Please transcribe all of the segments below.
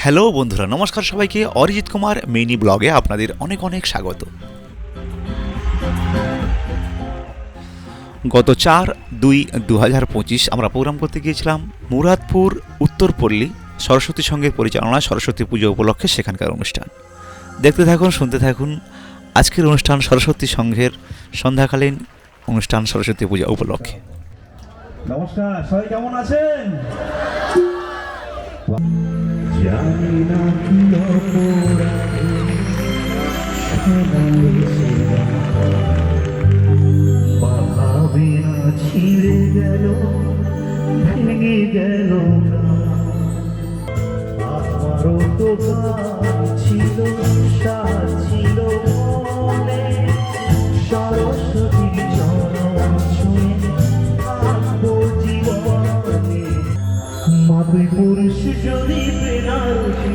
Hello বন্ধুরা, নমস্কার সবাইকে। অরিজিৎ কুমার মিনি ব্লগে আপনাদের অনেক অনেক স্বাগত। গত চার দুই দু হাজার পঁচিশ আমরা প্রোগ্রাম করতে গিয়েছিলাম মুরাদপুর উত্তরপল্লী সরস্বতী সঙ্গের পরিচালনা সরস্বতী পুজো উপলক্ষে সেখানকার অনুষ্ঠান। দেখতে থাকুন, শুনতে থাকুন, আজকের অনুষ্ঠান সরস্বতী সংঘের সন্ধ্যাকালীন অনুষ্ঠান সরস্বতী পূজা উপলক্ষে। নমস্কার, সবাই কেমন আছেন? জানি না কি অপরাধ। বাহাবে পুরুষ যদি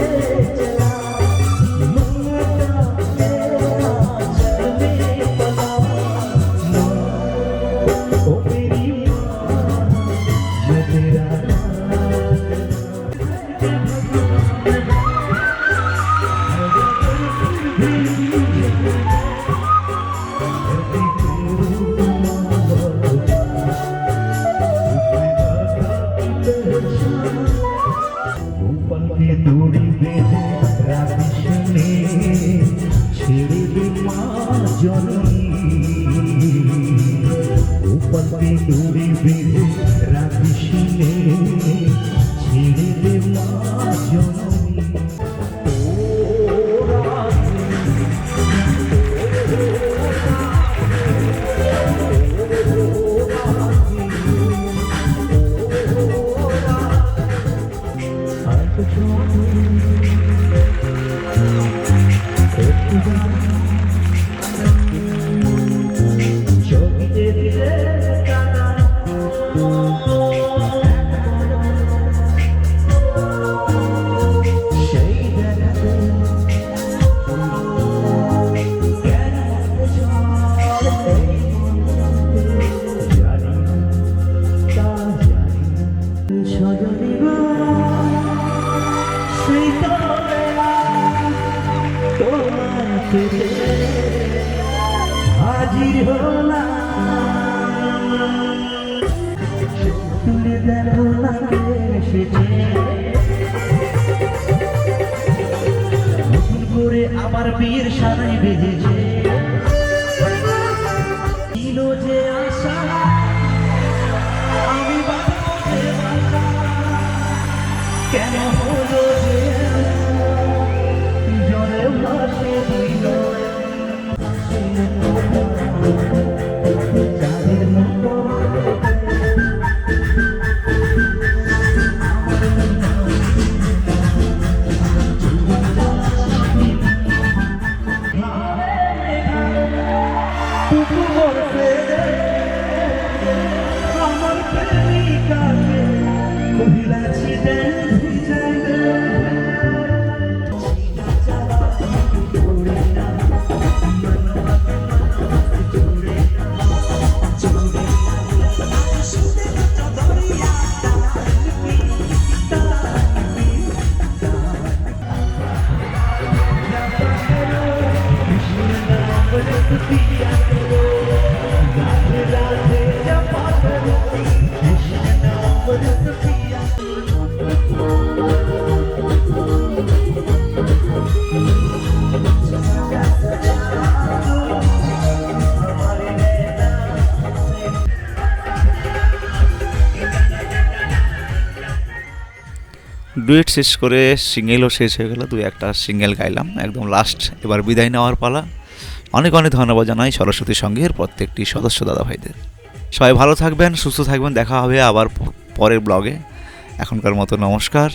ছেড়ে মা জননী গোপাল কে হাজির হলাম। তুলে দেখো না করে আমার বিয়ের সারাই বেজেছে আমার প্রেমিকাকে ভুলাছি দেয় ডুয়েট শেষ করে সিঙ্গেলও শেষ হয়ে গেল দু একটা সিঙ্গেল গাইলাম, একদম লাস্ট এবার বিদায় নেওয়ার পালা। অনেক অনেক ধন্যবাদ জানাই সরস্বতী সঙ্ঘের প্রত্যেকটি সদস্য দাদা ভাইদের সবাই ভালো থাকবেন, সুস্থ থাকবেন, দেখা হবে আবার পরের ব্লগে এখনকার মতো নমস্কার।